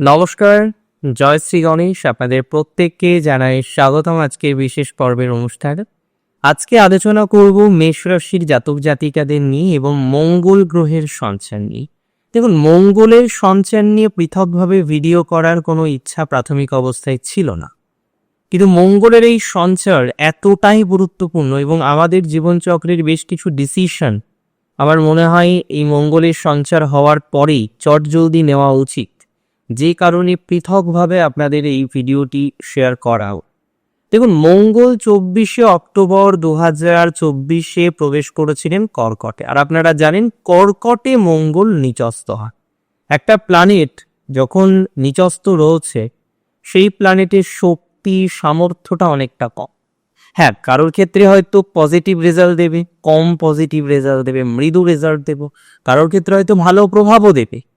নমস্কার, জয় শ্রী গণেশ আপনাদের প্রত্যেককে জানাই স্বাগতম আজকের বিশেষ পর্বের অনুষ্ঠান। আজকে আলোচনা করব মেষ রাশির জাতক জাতিকাদের নিয়ে এবং মঙ্গল গ্রহের সঞ্চার নিয়ে। দেখুন, মঙ্গলের সঞ্চার নিয়ে পৃথকভাবে ভিডিও করার কোনো ইচ্ছা প্রাথমিক অবস্থায় ছিল না। কিন্তু মঙ্গলের এই সঞ্চার এতটাই গুরুত্বপূর্ণ এবং আমাদের জীবনচক্রের বেশ কিছু ডিসিশন আমার মনে হয় এই মঙ্গলের সঞ্চার হওয়ার পরেই চটজলদি নেওয়া উচিত। যে কারণে পৃথকভাবে আপনাদের এই ভিডিওটি শেয়ার করাও দেখুন, মঙ্গল চব্বিশে অক্টোবর দু হাজার চব্বিশে প্রবেশ করেছিলেন কর্কটে। আর আপনারা জানেন, কর্কটে মঙ্গল নিচস্ত হয়। একটা প্ল্যানেট যখন নিচস্ত রয়েছে, সেই প্ল্যানেটের শক্তি, সামর্থ্যটা অনেকটা কম। হ্যাঁ কারোর ক্ষেত্রে হয়তো পজিটিভ রেজাল্ট দেবে, কম পজিটিভ রেজাল্ট দেবে, মৃদু রেজাল্ট দেবো। কারোর ক্ষেত্রে হয়তো ভালো প্রভাবও দেবে।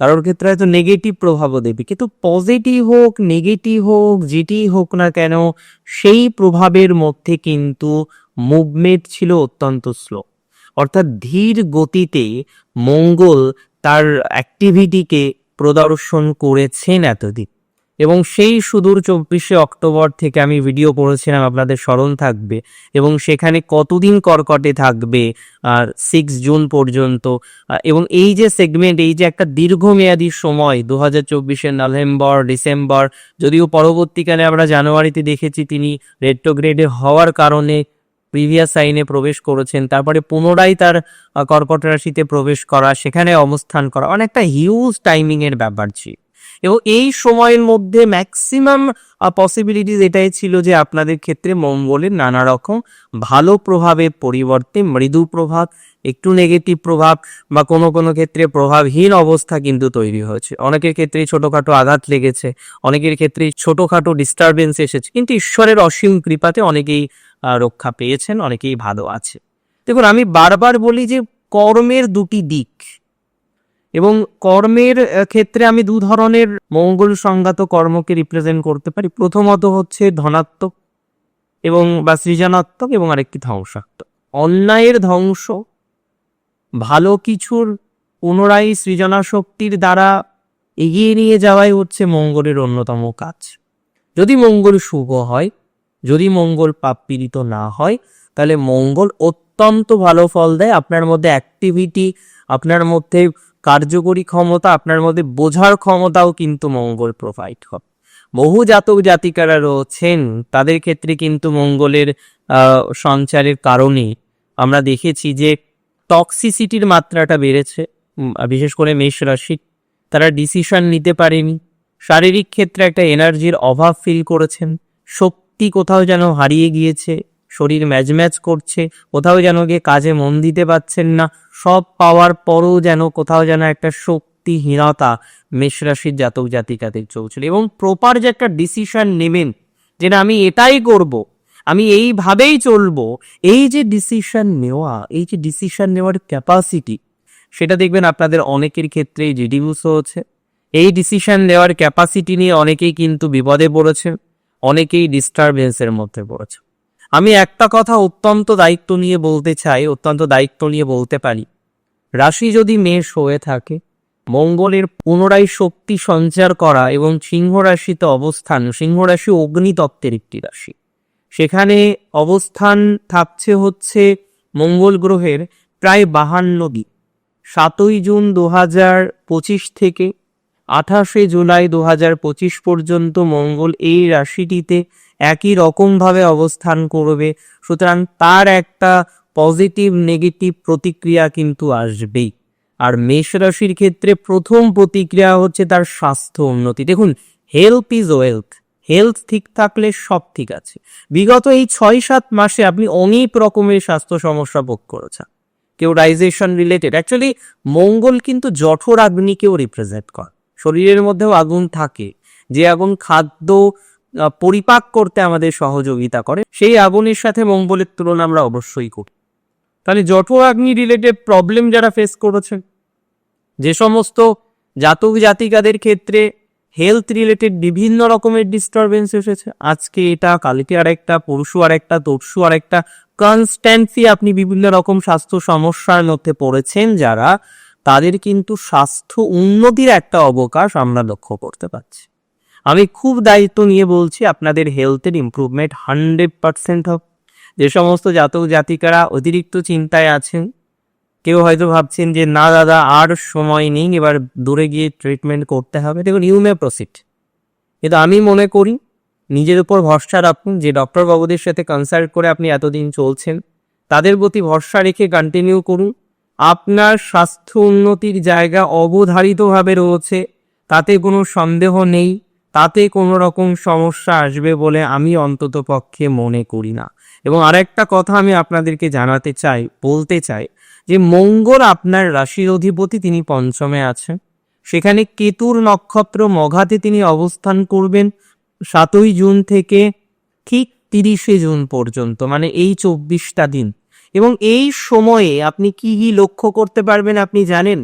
কারোর ক্ষেত্রে হয়তো নেগেটিভ প্রভাবও দেবে। কিন্তু পজিটিভ হোক নেগেটিভ হোক যেটি হোক না কেন, সেই প্রভাবের মধ্যে কিন্তু মুভমেন্ট ছিল অত্যন্ত স্লো অর্থাৎ ধীর গতিতে মঙ্গল তার অ্যাক্টিভিটিকে প্রদর্শন করেছেন এতদিন। এবং সেই সুদূর চব্বিশে অক্টোবর থেকে আমি ভিডিও করেছিলাম আপনাদের স্মরণ থাকবে। এবং সেখানে কতদিন কর্কটে থাকবে, আর সিক্স জুন পর্যন্ত এবং এই যে সেগমেন্ট এই যে একটা দীর্ঘমেয়াদী সময় দু হাজার চব্বিশে নভেম্বর, ডিসেম্বর, যদিও পরবর্তীকালে আমরা জানুয়ারিতে দেখেছি তিনি রেট্রোগ্রেডে হওয়ার কারণে প্রিভিয়াস সাইনে প্রবেশ করেছেন, তারপরে পুনরায় তার কর্কট রাশিতে প্রবেশ করা, সেখানে অবস্থান করা, অনেকটা হিউজ টাইমিংয়ের ব্যাপার ছিল। এবং এই সময়ের মধ্যে ম্যাক্সিমাম পসিবিলিটিস এটাই ছিল যে আপনাদের ক্ষেত্রে মঙ্গলের নানা রকম ভালো প্রভাবের পরিবর্তে মৃদু প্রভাব, একটু নেগেটিভ প্রভাব বা কোনো কোনো ক্ষেত্রে প্রভাবহীন অবস্থা কিন্তু তৈরি হয়েছে। অনেকের ক্ষেত্রে ছোটোখাটো আঘাত লেগেছে, অনেকের ক্ষেত্রে ছোটোখাটো ডিস্টারবেন্স এসেছে, কিন্তু ঈশ্বরের অসীম কৃপাতে অনেকেই রক্ষা পেয়েছেন, অনেকেই ভালো আছে। দেখুন, আমি বারবার বলি যে কর্মের দুটি দিক। এবং কর্মের ক্ষেত্রে আমি দু ধরনের মঙ্গল সংঘাত কর্মকে রিপ্রেজেন্ট করতে পারি। প্রথমত হচ্ছে ধনাত্মক এবং বা সৃজনাত্মক এবং আরেকটি ধ্বংসাত্মক। অন্যায়ের ধ্বংস ভালো কিছুর পুনরায় সৃজনা শক্তির দ্বারা এগিয়ে নিয়ে যাওয়াই হচ্ছে মঙ্গলের অন্যতম কাজ। যদি মঙ্গল শুভ হয়, যদি মঙ্গল পাপ পীড়িত না হয়, তাহলে মঙ্গল অত্যন্ত ভালো ফল দেয়। আপনার মধ্যে অ্যাক্টিভিটি আপনার মধ্যে কার্যকরী ক্ষমতা আপনার মধ্যে বোঝার ক্ষমতাও কিন্তু মঙ্গল প্রোভাইড করে বহু জাতক জাতিকারা রয়েছেন, তাদের ক্ষেত্রে কিন্তু মঙ্গলের সঞ্চারের কারণে আমরা দেখেছি যে টক্সিসিটির মাত্রাটা বেড়েছে বিশেষ করে মেষ রাশি তারা ডিসিশন নিতে পারেনি, শারীরিক ক্ষেত্রে একটা এনার্জির অভাব ফিল করেছেন, শক্তি কোথাও যেন হারিয়ে গিয়েছে, শরীর ম্যাচ করছে, কোথাও যেন গিয়ে কাজে মন দিতে পারছেন না সব পাওয়ার পরও যেন কোথাও যেন একটা শক্তিহীনতা মেষ রাশির জাতক জাতিকাদের চলছিল এবং প্রপার যে একটা ডিসিশন নেবেন যে না, আমি এটাই করব, আমি এইভাবেই চলবো, এই যে ডিসিশন নেওয়া, এই যে ডিসিশন নেওয়ার ক্যাপাসিটি সেটা দেখবেন আপনাদের অনেকের ক্ষেত্রেই রিডিউস হচ্ছে এই ডিসিশন নেওয়ার ক্যাপাসিটি নিয়ে অনেকেই কিন্তু বিপদে পড়েছে, অনেকেই ডিস্টারবেন্সের মধ্যে পড়েছে। আমি একটা কথা অত্যন্ত দায়িত্ব নিয়ে বলতে চাই, অত্যন্ত দায়িত্ব নিয়ে বলতে পারি রাশি যদি মেষ হয়ে থাকে, মঙ্গলের পুনরায় শক্তি সঞ্চার করা এবং সিংহ রাশিতে অবস্থান সিংহ রাশি অগ্নিতত্ত্বের একটি রাশি। সেখানে অবস্থান থাকছে হচ্ছে মঙ্গল গ্রহের প্রায় বাহান্ন দিন। সাতই জুন দু হাজার পঁচিশ থেকে আঠাশে জুলাই দু হাজার পঁচিশ পর্যন্ত মঙ্গল এই রাশিটিতে একই রকমভাবে অবস্থান করবে। সুতরাং তার একটা পজিটিভ, নেগেটিভ প্রতিক্রিয়া কিন্তু আসবেই। আর মেষ রাশির ক্ষেত্রে প্রথম প্রতিক্রিয়া হচ্ছে তার স্বাস্থ্য উন্নতি। দেখুন হেলথ ইজ ওয়েলথ হেলথ ঠিক থাকলে সব ঠিক আছে। বিগত এই ছয় সাত মাসে আপনি অনেক রকমের স্বাস্থ্য সমস্যা ভোগ করেছেন। কেউ রাইজেশন রিলেটেড অ্যাকচুয়ালি মঙ্গল কিন্তু জঠর আগ্নিকেও রিপ্রেজেন্ট করে। শরীরের মধ্যেও আগুন থাকে। যে আগুন খাদ্য পরিপাক করতে আমাদের সহযোগিতা করে, সেই আগুনের সাথে মঙ্গলের তুলনা আমরা অবশ্যই করি। তাহলে জঠর আগ্নি রিলেটেড প্রবলেম যারা ফেস করেছে, যে সমস্ত জাতক জাতিকাদের ক্ষেত্রে হেলথ রিলেটেড বিভিন্ন রকমের ডিস্টারবেন্স এসেছে। আজকে এটা, কালকে আরেকটা, পরশু আরেকটা, তরশু আরেকটা কনস্ট্যান্টলি আপনি বিভিন্ন রকম স্বাস্থ্য সমস্যার মধ্যে পড়েছেন যারা, তাদের কিন্তু স্বাস্থ্য উন্নতির একটা অবকাশ আমরা লক্ষ্য করতে পারছি। আমি খুব দায়িত্ব নিয়ে বলছি আপনাদের হেলথের ইমপ্রুভমেন্ট হান্ড্রেড পার্সেন্ট হবে যে সমস্ত জাতক জাতিকারা অতিরিক্ত চিন্তায় আছেন, কেউ হয়তো ভাবছেন যে, না দাদা, আর সময় নেই, এবার দূরে গিয়ে ট্রিটমেন্ট করতে হবে। দেখুন ইউ মে প্রসিড কিন্তু আমি মনে করি, নিজের উপর ভরসা রাখুন যে ডক্টর বাবুদের সাথে কনসাল্ট করে আপনি এতদিন চলছেন, তাদের প্রতি ভরসা রেখে কন্টিনিউ করুন। আপনার স্বাস্থ্য উন্নতির জায়গা অবধারিতভাবে রয়েছে, তাতে কোনো সন্দেহ নেই, তাতে কোনো রকম সমস্যা আসবে বলে আমি অন্তত পক্ষে মনে করি না। এবং আরেকটা কথা আমি আপনাদেরকে জানাতে চাই, বলতে চাই যে মঙ্গল আপনার রাশির অধিপতি তিনি পঞ্চমে আছেন। সেখানে কেতুর নক্ষত্র মঘাতে তিনি অবস্থান করবেন সাতই জুন থেকে ঠিক তিরিশে জুন পর্যন্ত মানে এই চব্বিশটা দিন। এবং এই সময়ে আপনি কি কি লক্ষ্য করতে পারবেন আপনি জানেন?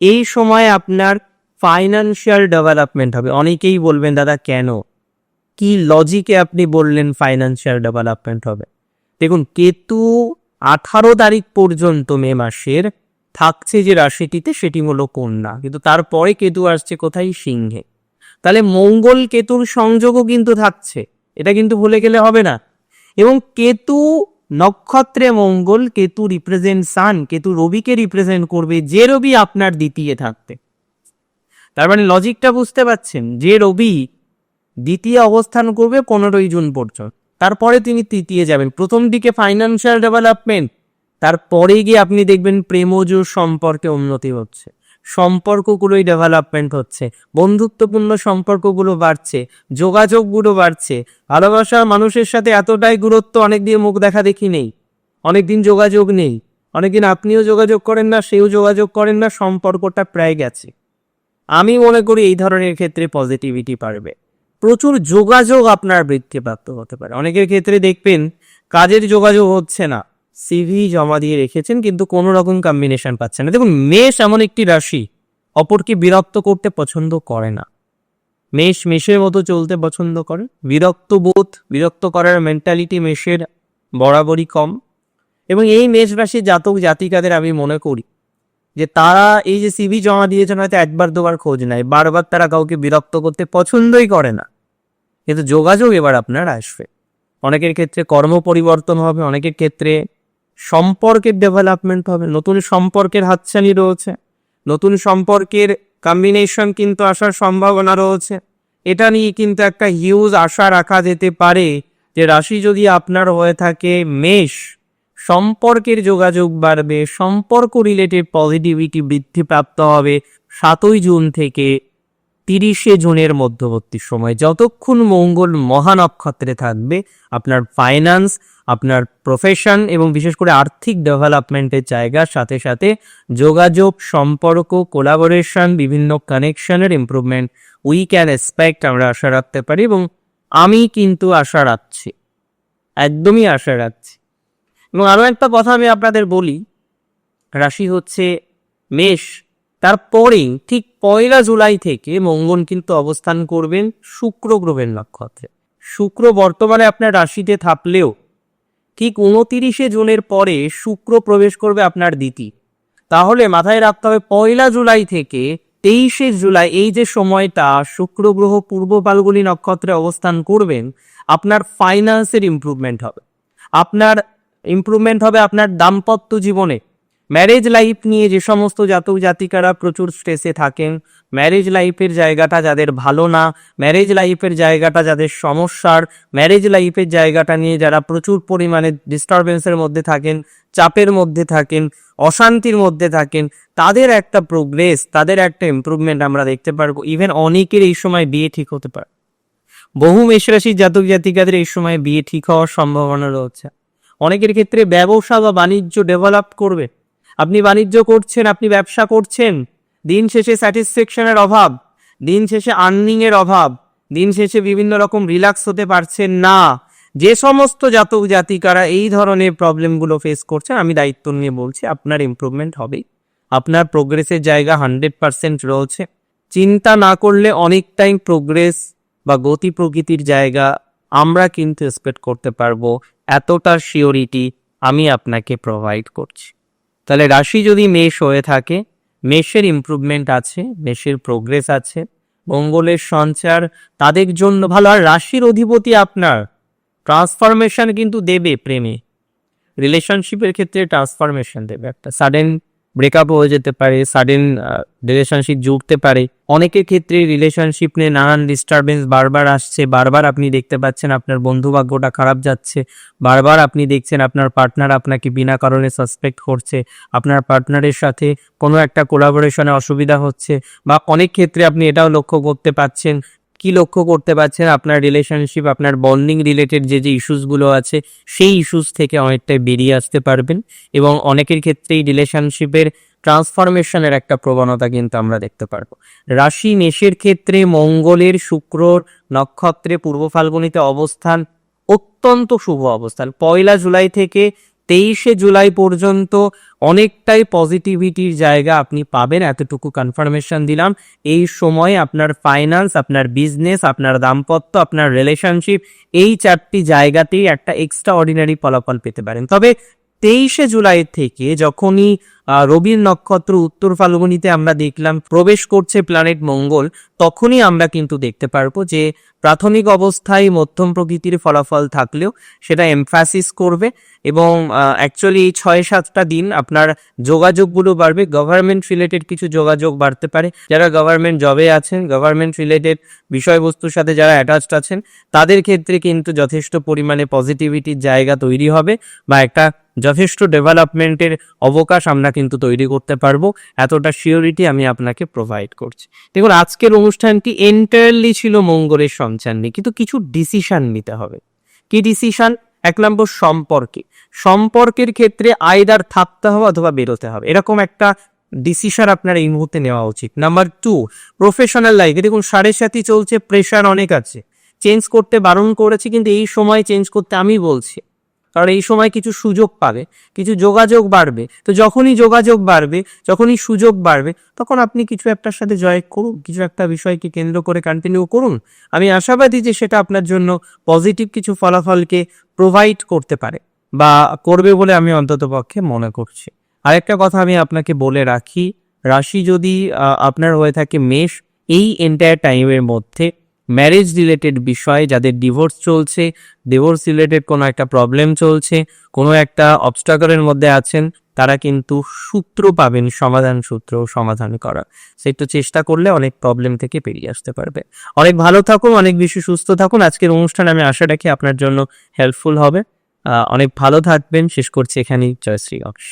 এই সময়ে আপনার ফাইনান্সিয়াল ডেভেলপমেন্ট হবে। অনেকেই বলবেন, দাদা, কেন? কি লজিকে আপনি বললেন ফাইনান্সিয়াল ডেভেলপমেন্ট হবে? দেখুন, কেতু আঠারো তারিখ পর্যন্ত মে মাসের থাকছে যে রাশিটিতে সেটি হলো কন্যা, কিন্তু তারপরে কেতু আসছে কোথায়? সিংহে। তাহলে মঙ্গল কেতুর সংযোগও কিন্তু থাকছে, এটা কিন্তু ভুলে গেলে হবে না। এবং কেতু নক্ষত্রে মঙ্গল, কেতু রিপ্রেজেন্ট সান কেতু রবিকে রিপ্রেজেন্ট করবে, যে রবি আপনার দ্বিতীয় থাকতে তার মানে লজিকটা বুঝতে পারছেন, যে রবি দ্বিতীয় অবস্থান করবে পনেরোই জুন পর্যন্ত। তারপরে তিনি তৃতীয় যাবেন। প্রথম দিকে ফাইন্যান্সিয়াল ডেভেলপমেন্ট তারপরে গিয়ে আপনি দেখবেন প্রেমজ সম্পর্কে উন্নতি হচ্ছে। সম্পর্কগুলোই ডেভেলপমেন্ট হচ্ছে। বন্ধুত্বপূর্ণ সম্পর্কগুলো বাড়ছে। যোগাযোগগুলো বাড়ছে। ভালোবাসার মানুষের সাথে এতটাই গুরুত্ব অনেকদিন মুখ দেখা দেখি নেই। অনেকদিন যোগাযোগ নেই। অনেকদিন আপনিও যোগাযোগ করেন না, সেও যোগাযোগ করেন না, সম্পর্কটা প্রায় গেছে। আমি মনে করি এই ধরনের ক্ষেত্রে পজিটিভিটি পারবে প্রচুর যোগাযোগ আপনার বৃদ্ধিপ্রাপ্ত হতে পারে। অনেকের ক্ষেত্রে দেখবেন কাজের যোগাযোগ হচ্ছে না। সিভি জমা দিয়ে রেখেছেন কিন্তু কোনো রকম কম্বিনেশন পাচ্ছেন না। দেখুন, মেষ এমন একটি রাশি, অপরকে বিরক্ত করতে পছন্দ করে না। মেষ মেষের মতো চলতে পছন্দ করে। বিরক্ত বোধ, বিরক্ত করার মেন্টালিটি মেষের বরাবরই কম। এবং এই মেষ রাশির জাতক জাতিকাদের আমি মনে করি যে তারা এই যে সিভি জমা দিয়েছেন হয়তো একবার দুবার খোঁজ নেয়। বারবার তারা কাউকে বিরক্ত করতে পছন্দই করে না। কিন্তু যোগাযোগ এবার আপনার আসবে। অনেকের ক্ষেত্রে কর্ম পরিবর্তন হবে, অনেকের ক্ষেত্রে সম্পর্কের ডেভেলপমেন্ট হবে, নতুন সম্পর্কের হাতছানি রয়েছে, নতুন সম্পর্কের কম্বিনেশন কিন্তু আসার সম্ভাবনা রয়েছে। এটা নিয়ে কিন্তু একটা হিউজ আশা রাখা যেতে পারে যে রাশি যদি আপনার হয়ে থাকে মেষ, সম্পর্কের যোগাযোগ বাড়বে, সম্পর্ক রিলেটেড পজিটিভিটি বৃদ্ধিপ্রাপ্ত হবে সাতই জুন থেকে তিরিশে জুনের মধ্যবর্তী সময়। যতক্ষণ মঙ্গল মহানক্ষত্রে থাকবে, আপনার ফাইন্যান্স আপনার প্রফেশন এবং বিশেষ করে আর্থিক ডেভেলপমেন্টের জায়গার সাথে সাথে যোগাযোগ, সম্পর্ক কোলাবোরেশন বিভিন্ন কানেকশনের ইমপ্রুভমেন্ট উই ক্যান এক্সপেক্ট আমরা আশা রাখতে পারি এবং আমি কিন্তু আশা রাখছি, একদমই আশা রাখছি। এবং আরও একটা কথা আমি আপনাদের বলি, রাশি হচ্ছে মেষ। তারপরেই ঠিক পয়লা জুলাই থেকে মঙ্গল কিন্তু অবস্থান করবেন শুক্র গ্রহের নক্ষত্রে। শুক্র বর্তমানে আপনার রাশিতে থাকলেও ঠিক উনতিরিশে জুনের পরে শুক্র প্রবেশ করবে আপনার দ্বিতি তাহলে মাথায় রাখতে হবে পয়লা জুলাই থেকে তেইশে জুলাই এই যে সময়টা শুক্র গ্রহ পূর্ব পালগুলি নক্ষত্রে অবস্থান করবেন, আপনার ফাইন্যান্সের ইমপ্রুভমেন্ট হবে। আপনার ইমপ্রুভমেন্ট হবে আপনার দাম্পত্য জীবনে। ম্যারেজ লাইফ নিয়ে যে সমস্ত জাতক জাতিকারা প্রচুর স্ট্রেসে থাকেন ম্যারেজ লাইফের জায়গাটা যাদের ভালো না ম্যারেজ লাইফের জায়গাটা যাদের সমস্যার ম্যারেজ লাইফের জায়গাটা নিয়ে যারা প্রচুর পরিমাণে ডিস্টারবেন্সের মধ্যে থাকেন, চাপের মধ্যে থাকেন, অশান্তির মধ্যে থাকেন, তাদের একটা প্রোগ্রেস তাদের একটা ইমপ্রুভমেন্ট আমরা দেখতে পারব। ইভেন অনেকের এই সময় বিয়ে ঠিক হতে পারে। বহু মেষরাশির জাতক জাতিকাদের এই সময় বিয়ে ঠিক হওয়ার সম্ভাবনা রয়েছে। অনেকের ক্ষেত্রে ব্যবসা বা বাণিজ্য ডেভেলপ করবে। আপনি বাণিজ্য করছেন, আপনি ব্যবসা করছেন, দিন শেষে স্যাটিসফ্যাকশনের অভাব, দিন শেষে আর্নিং এর অভাব, দিন শেষে বিভিন্ন রকম রিল্যাক্স হতে পারছেন না। যে সমস্ত জাতক জাতিকারা এই ধরনের প্রবলেমগুলো ফেস করছেন, আমি দায়িত্ব নিয়ে বলছি, আপনার ইমপ্রুভমেন্ট হবেই। আপনার প্রোগ্রেসের জায়গা হান্ড্রেড পার্সেন্ট রয়েছে। চিন্তা না করলে অনেক টাইম প্রোগ্রেস বা গতি প্রকৃতির জায়গা আমরা কিন্তু এক্সপেক্ট করতে পারব। এতটা শিওরিটি আমি আপনাকে প্রোভাইড করছি। তাহলে রাশি যদি মেষ হয়ে থাকে, মেষের ইম্প্রুভমেন্ট আছে, মেষের প্রোগ্রেস আছে, মঙ্গলের সঞ্চার তাদের জন্য ভালো। আর রাশির অধিপতি আপনার ট্রান্সফরমেশন কিন্তু দেবে প্রেমে। রিলেশনশিপের ক্ষেত্রে ট্রান্সফরমেশন দেবে একটা। সাডেন ব্রেকআপ হয়ে যেতে পারে সাডেন রিলেশনশিপ জুড়তে পারে। অনেকের ক্ষেত্রে রিলেশনশিপ নিয়ে নানান ডিস্টারবেন্স বারবার আসছে, বারবার আপনি দেখতে পাচ্ছেন আপনার বন্ধু ভাগ্যটা খারাপ যাচ্ছে, বারবার আপনি দেখছেন আপনার পার্টনার আপনাকে বিনা কারণে সাসপেক্ট করছে, আপনার পার্টনারের সাথে কোনো একটা কোলাবোরেশনে অসুবিধা হচ্ছে, বা অনেক ক্ষেত্রে আপনি এটাও লক্ষ্য করতে পাচ্ছেন কি লক্ষ্য করতে পারছেন? আপনার রিলেশনশিপ আপনার বন্ডিং রিলেটেড যে যে ইস্যুসগুলো আছে, সেই ইস্যুস থেকে অনেকটাই বেরিয়ে আসতে পারবেন এবং অনেকের ক্ষেত্রেই রিলেশনশিপের ট্রান্সফরমেশনের একটা প্রবণতা কিন্তু আমরা দেখতে পারব। রাশি মেষের ক্ষেত্রে মঙ্গলের শুক্রর নক্ষত্রে পূর্ব ফাল্গুনিতে অবস্থান অত্যন্ত শুভ অবস্থান। পয়লা জুলাই থেকে তেইশে জুলাই পর্যন্ত অনেকটাই পজিটিভিটির জায়গা আপনি পাবেন, এতটুকু কনফার্মেশন দিলাম। এই সময় আপনার ফাইন্যান্স আপনার বিজনেস আপনার দাম্পত্য, আপনার রিলেশনশিপ এই চারটি জায়গাতেই একটা এক্সট্রা অর্ডিনারি ফলাফল পেতে পারেন। তবে তেইশে জুলাই থেকে যখনই রবির নক্ষত্র উত্তর ফাল্গুনিতে আমরা দেখলাম প্রবেশ করছে প্ল্যানেট মঙ্গল, তখনই আমরা কিন্তু দেখতে পারব যে প্রাথমিক অবস্থায় মধ্যম প্রকৃতির ফলাফল থাকলেও সেটা এমফাসিস করবে এবং অ্যাকচুয়ালি ছয় সাতটা দিন আপনার যোগাযোগগুলো বাড়বে। গভর্নমেন্ট রিলেটেড কিছু যোগাযোগ বাড়তে পারে। যারা গভর্নমেন্ট জবে আছেন গভর্নমেন্ট রিলেটেড বিষয়বস্তুর সাথে যারা অ্যাটাচড আছেন, তাদের ক্ষেত্রে কিন্তু যথেষ্ট পরিমাণে পজিটিভিটির জায়গা তৈরি হবে বা একটা যথেষ্ট ডেভেলপমেন্টের অবকাশ আমরা কিন্তু তৈরি করতে পারব। এতটা শিওরিটি আমি আপনাকে প্রোভাইড করছি। দেখুন, আজকের অনুষ্ঠানটি এন্টায়ারলি ছিল মঙ্গলের সঞ্চার নিয়ে, কিন্তু কিছু ডিসিশন নিতে হবে। কি ডিসিশন এক নম্বর, সম্পর্কে। সম্পর্কের ক্ষেত্রে আয়দার থাকতে হবে অথবা বেরোতে হবে। এরকম একটা ডিসিশন আপনার এই মুহূর্তে নেওয়া উচিত। নাম্বার টু প্রফেশনাল লাইফে দেখুন, সাড়ে সাথী চলছে প্রেশার অনেক আছে। চেঞ্জ করতে বারণ করেছি, কিন্তু এই সময় চেঞ্জ করতে আমি বলছি। কারণ এই সময় কিছু সুযোগ পাবে, কিছু যোগাযোগ বাড়বে। তো যখনই যোগাযোগ বাড়বে, যখনই সুযোগ বাড়বে, তখন আপনি কিছু একটার সাথে জয় করুন, কিছু একটা বিষয়কে কেন্দ্র করে কন্টিনিউ করুন। আমি আশাবাদী যে সেটা আপনার জন্য পজিটিভ কিছু ফলাফলকে প্রোভাইড করতে পারে বা করবে বলে আমি অন্তত পক্ষে মনে করছি। আরেকটা কথা আমি আপনাকে বলে রাখি, রাশি যদি আপনার হয়ে থাকে মেষ, এই এন্টায়ার টাইমের মধ্যে ম্যারেজ রিলেটেড বিষয়, যাদের ডিভোর্স চলছে ডিভোর্স রিলেটেড কোনো একটা প্রবলেম চলছে, কোনো একটা অবস্টাকলের মধ্যে আছেন, তারা কিন্তু সূত্র পাবেন, সমাধান সূত্র সমাধান করা সে একটু চেষ্টা করলে অনেক প্রবলেম থেকে পেরিয়ে আসতে পারবে। অনেক ভালো থাকুন, অনেক বেশি সুস্থ থাকুন। আজকের অনুষ্ঠান আমি আশা রাখি আপনার জন্য হেল্পফুল হবে। অনেক ভালো থাকবেন। শেষ করছি এখানেই। জয়শ্রী অক্ষ